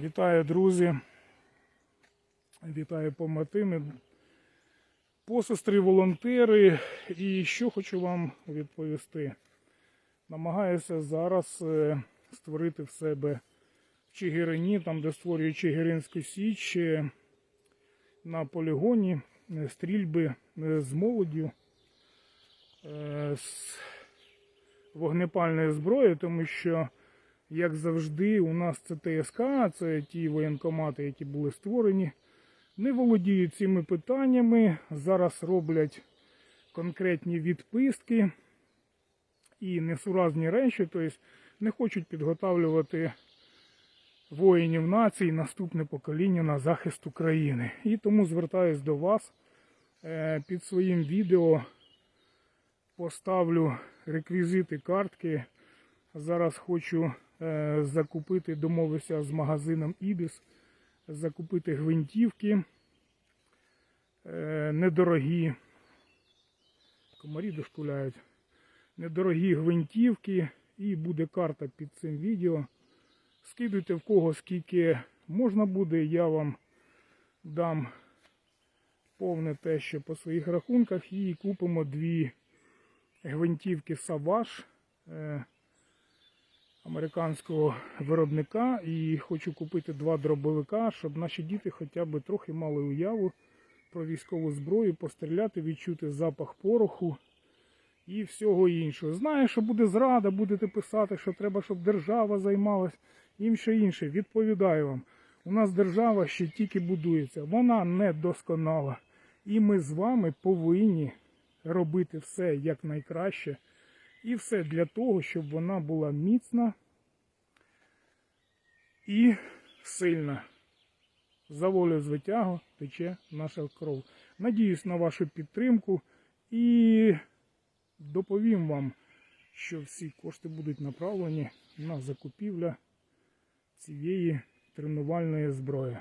Вітаю, друзі. Вітаю поматини, посестри, волонтери. І що хочу вам відповісти. Намагаюся зараз е, створити в себе в Чигирині, там, де створюю Чигиринську Січ, е, на полігоні е, стрільби з молоддю, з вогнепальної зброї, тому що як завжди, у нас це ТСК, це ті воєнкомати, які були створені, не володіють цими питаннями. Зараз роблять конкретні відписки і несуразні речі, тобто не хочуть підготавлювати воїнів нації, наступне покоління на захист України. І тому звертаюсь до вас Е, під своїм відео. Поставлю реквізити картки. Зараз хочу закупити, домовився з магазином Ібіс, закупити гвинтівки е, недорогі. Комарі дошкуляють. Недорогі гвинтівки і буде карта під цим відео. Скидуйте в кого скільки можна буде, я вам дам повне те, що по своїх рахунках, і купимо дві гвинтівки Savage е, американського виробника. І хочу купити два дробовика, щоб наші діти хоча б трохи мали уяву про військову зброю, постріляти, відчути запах пороху і всього іншого. Знаю, що буде зрада, будете писати, що треба, щоб держава займалась, інше інше. Відповідаю вам. У нас держава ще тільки будується, вона не досконала. І ми з вами повинні робити все якнайкраще. І все для того, щоб вона була міцна і сильна. За волю звитягу тече наша кров. Надіюсь на вашу підтримку і доповім вам, що всі кошти будуть направлені на закупівлю цієї тренувальної зброї.